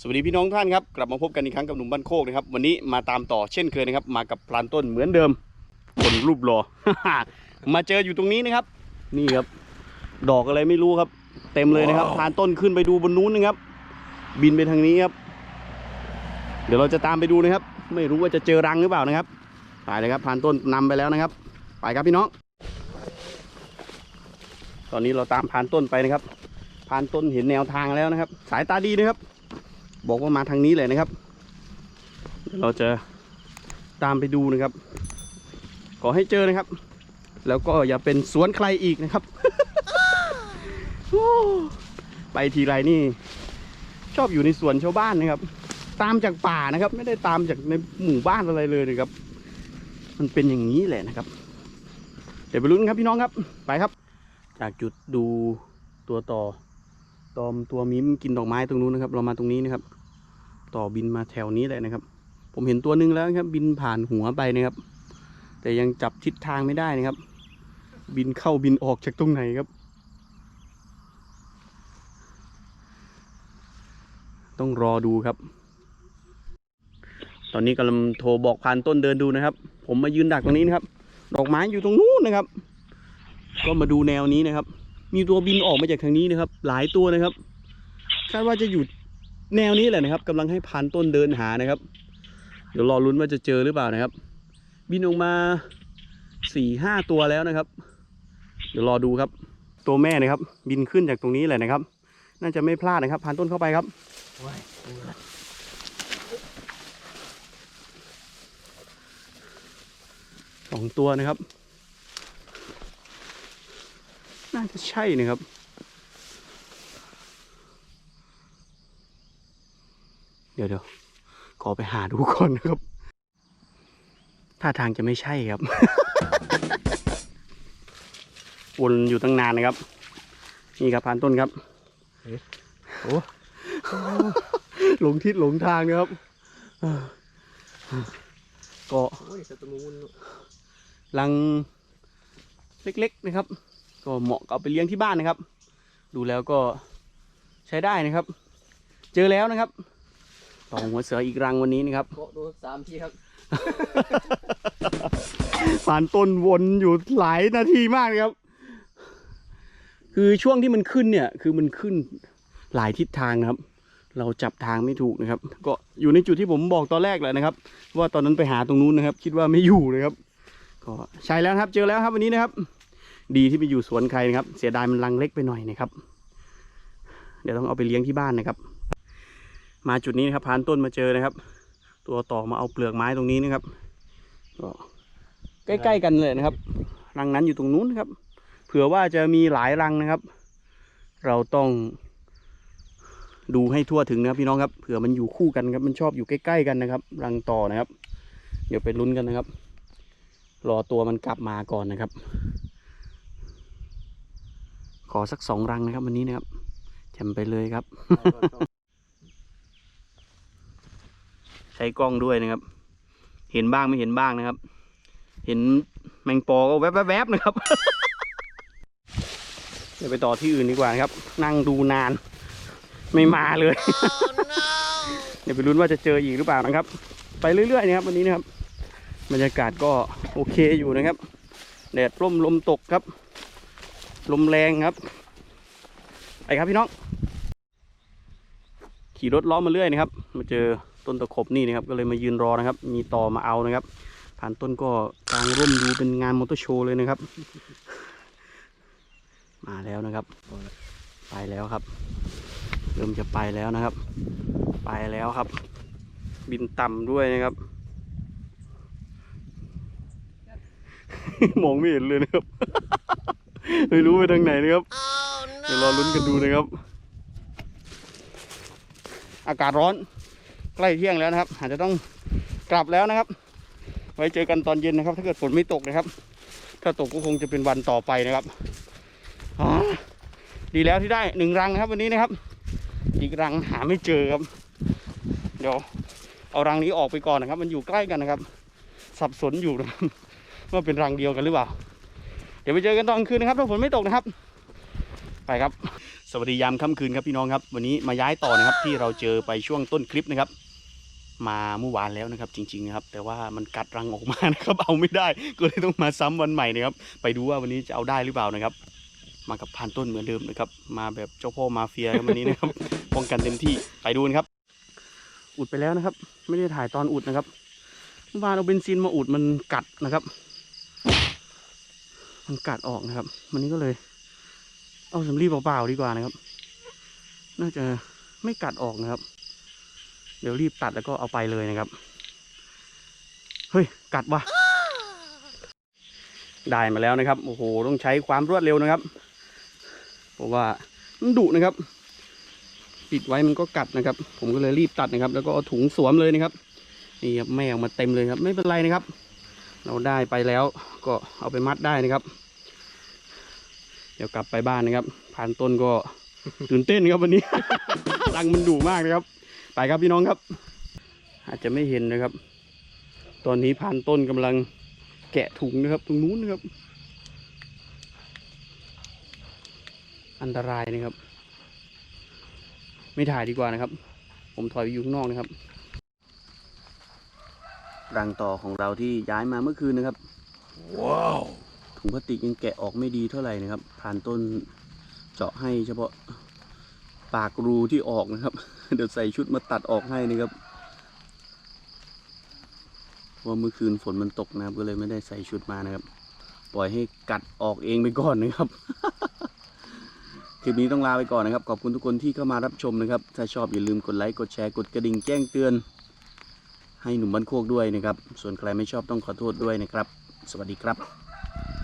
สวัสดีพี่น้องท่านครับกลับมาพบกันอีกครั้งกับหนุ่มบ้านโคกนะครับวันนี้มาตามต่อเช่นเคยนะครับ มากับพลานต้นเหมือนเดิมคนรูปหล่อ มาเจออยู่ตรงนี้นะครับ นี่ครับ ดอกอะไรไม่รู้ครับ เต็มเลยนะครับพลานต้นขึ้นไปดูบนนู้นนะครับ บินไปทางนี้ครับ เดี๋ยวเราจะตามไปดูนะครับ ไม่รู้ว่าจะเจอรังหรือเปล่านะครับไปเลยครับพลานต้นนำไปแล้วนะครับ ไปครับพี่น้อง ตอนนี้เราตามพลานต้นไปนะครับพลานต้นเห็นแนวทางแล้วนะครับ สายตาดีนะครับ บอกว่ามาทางนี้เลยนะครับเดี๋ยวเราจะตามไปดูนะครับ ขอให้เจอนะครับ แล้วก็อย่าเป็นสวนใครอีกนะครับ ไปทีไรนี่ ชอบอยู่ในสวนชาวบ้านนะครับ ตามจากป่านะครับ ไม่ได้ตามจากในหมู่บ้านอะไรเลยนะครับ มันเป็นอย่างนี้แหละนะครับ เดี๋ยวไปลุ้นครับพี่น้องครับ ไปครับ จากจุดดูตัวต่อ ตอมตัวมิ้มกินดอกไม้ตรงนู้นนะครับ เรามาตรงนี้นะครับ ต่อบินมาแถวนี้เลยนะครับ ผมเห็นตัวหนึ่งแล้วครับ บินผ่านหัวไปนะครับ แต่ยังจับทิศทางไม่ได้นะครับ บินเข้าบินออกจากตรงไหนครับ ต้องรอดูครับ ตอนนี้กำลังโทรบอกพานต้นเดินดูนะครับ ผมมายืนดักตรงนี้นะครับ ดอกไม้อยู่ตรงนู้นนะครับ ก็มาดูแนวนี้นะครับ มีตัวบินออกมาจากทางนี้นะครับ หลายตัวนะครับ คาดว่าจะอยู่แนวนี้แหละนะครับกำลังให้พันต้นเดินหานะครับ เดี๋ยวรอลุ้นว่าจะเจอหรือเปล่านะครับ บินออกมาสี่ห้าตัวแล้วนะครับ เดี๋ยวรอดูครับ ตัวแม่นะครับ บินขึ้นจากตรงนี้แหละนะครับ น่าจะไม่พลาดนะครับพันต้นเข้าไปครับสองตัวนะครับ น่าจะใช่นะครับ เดี๋ยวเดี๋ยวขอไปหาดูก่อนนะครับท่าทางจะไม่ใช่ครับ วนอยู่ตั้งนานนะครับ นี่ครับพานต้นครับโอ้หลงทิศหลงทางนะครับก็โอ้ยสตูมูนรังเล็กๆนะครับ ก็เหมาะกับเอาไปเลี้ยงที่บ้านนะครับ ดูแล้วก็ใช้ได้นะครับ เจอแล้วนะครับต่อหัวเสืออีกรังวันนี้นะครับโกะดูสามทีครับ ผ่านต้นวนอยู่หลายนาทีมากเลยครับ คือช่วงที่มันขึ้นเนี่ย คือมันขึ้นหลายทิศทางนะครับ เราจับทางไม่ถูกนะครับ ก็อยู่ในจุดที่ผมบอกตอนแรกแหละนะครับ ว่าตอนนั้นไปหาตรงนู้นนะครับ คิดว่าไม่อยู่เลยครับ ก็ใช่แล้วนะครับ เจอแล้วครับวันนี้นะครับ ดีที่ไปอยู่สวนใครนะครับ เสียดายมันรังเล็กไปหน่อยนะครับ เดี๋ยวต้องเอาไปเลี้ยงที่บ้านนะครับ มาจุดนี้นะครับพานต้นมาเจอนะครับ ตัวต่อมาเอาเปลือกไม้ตรงนี้นะครับก็ใกล้ๆกันเลยนะครับ รังนั้นอยู่ตรงนู้นนะครับ เผื่อว่าจะมีหลายรังนะครับ เราต้องดูให้ทั่วถึงนะครับพี่น้องครับเผื่อมันอยู่คู่กันครับมันชอบอยู่ใกล้ ๆ กันนะครับ รังต่อนะครับ เดี๋ยวไปลุ้นกันนะครับ รอตัวมันกลับมาก่อนนะครับ ขอสักสองรังนะครับ วันนี้นะครับแจมไปเลยครับ ใช้กล้องด้วยนะครับ เห็นบ้างไม่เห็นบ้างนะครับ เห็นแมงปอก็แวบๆๆนะครับเดี๋ยวไปต่อที่อื่นดีกว่านะครับ นั่งดูนาน ไม่มาเลย เดี๋ยวไปลุ้นว่าจะเจออีกหรือเปล่านะครับ ไปเรื่อยๆนะครับ วันนี้นะครับ บรรยากาศก็โอเคอยู่นะครับ แดดร่มลมตกครับ ลมแรงครับไปครับพี่น้อง ขี่รถล้อมาเรื่อยนะครับ มาเจอต้นตะขบนี่นะครับ ก็เลยมายืนรอนะครับ มีต่อมาเอานะครับ ผ่านต้นก็กลางร่มดูเป็นงานมอเตอร์โชว์เลยนะครับ มาแล้วนะครับ ไปแล้วครับ เริ่มจะไปแล้วนะครับ ไปแล้วครับ บินต่ำด้วยนะครับ มองไม่เห็นเลยนะครับ ไม่รู้ไปทางไหนนะครับ เดี๋ยวรอลุ้นกันดูนะครับ อากาศร้อน ใกล้เที่ยงแล้วนะครับ อาจจะต้องกลับแล้วนะครับ ไว้เจอกันตอนเย็นนะครับ ถ้าเกิดฝนไม่ตกนะครับ ถ้าตกก็คงจะเป็นวันต่อไปนะครับอ๋อดีแล้วที่ได้หนึ่งรังนะครับ วันนี้นะครับ อีกรังหาไม่เจอครับ เดี๋ยวเอารังนี้ออกไปก่อนนะครับ มันอยู่ใกล้กันนะครับ สับสนอยู่นะครับว่าเป็นรังเดียวกันหรือเปล่าเดี๋ยวไปเจอกันตอนกลางคืนนะครับถ้าฝนไม่ตกนะครับ ไปครับ สวัสดียามค่ำคืนครับพี่น้องครับ วันนี้มาย้ายต่อนะครับที่เราเจอไปช่วงต้นคลิปนะครับ มาเมื่อวานแล้วนะครับ จริงๆนะครับ แต่ว่ามันกัดรังออกมานะครับเอาไม่ได้ก็เลยต้องมาซ้ำวันใหม่นะครับ ไปดูว่าวันนี้จะเอาได้หรือเปล่านะครับ มากับพานต้นเหมือนเดิมนะครับ มาแบบเจ้าพ่อมาเฟียครับวันนี้นะครับป้องกันเต็มที่ไปดูกันครับ อุดไปแล้วนะครับ ไม่ได้ถ่ายตอนอุดนะครับเมื่อวานเอาเบนซินมาอุดมันกัดนะครับ มันกัดออกนะครับ วันนี้ก็เลย เอาสำลีเปล่าๆดีกว่านะครับ น่าจะไม่กัดออกนะครับ เดี๋ยวรีบตัดแล้วก็เอาไปเลยนะครับ เฮ้ย กัดวะได้มาแล้วนะครับ โอ้โห ต้องใช้ความรวดเร็วนะครับ เพราะว่ามันดุนะครับ ปิดไว้มันก็กัดนะครับ ผมก็เลยรีบตัดนะครับ แล้วก็เอาถุงสวมเลยนะครับ นี่ครับแม่ออกมาเต็มเลยครับ ไม่เป็นไรนะครับ เราได้ไปแล้วก็เอาไปมัดได้นะครับ เดี๋ยวกลับไปบ้านนะครับผ่านต้นก็ตื่นเต้นครับวันนี้ รังมันดุมากนะครับ ไปครับพี่น้องครับ อาจจะไม่เห็นนะครับ ตอนนี้ผ่านต้นกำลังแกะถุงนะครับ ตรงนู้นนะครับ อันตรายนะครับ ไม่ถ่ายดีกว่านะครับ ผมถอยไปอยู่ข้างนอกนะครับ รังต่อของเราที่ย้ายมาเมื่อคืนนะครับ ว้าว ถุงพลาสติกยังแกะออกไม่ดีเท่าไหร่นะครับผ่านต้นเจาะให้เฉพาะปากรูที่ออกนะครับ เดี๋ยวใส่ชุดมาตัดออกให้นะครับเพราะว่าเมื่อคืนฝนมันตกนะครับ ก็เลยไม่ได้ใส่ชุดมานะครับ ปล่อยให้กัดออกเองไปก่อนนะครับคลิปนี้ต้องลาไปก่อนนะครับ ขอบคุณทุกคนที่เข้ามารับชมนะครับ ถ้าชอบอย่าลืมกดไลค์ กดแชร์ กดกระดิ่งแจ้งเตือน ให้หนุ่มบ้านโคกด้วยนะครับ ส่วนใครไม่ชอบต้องขอโทษด้วยนะครับ สวัสดีครับ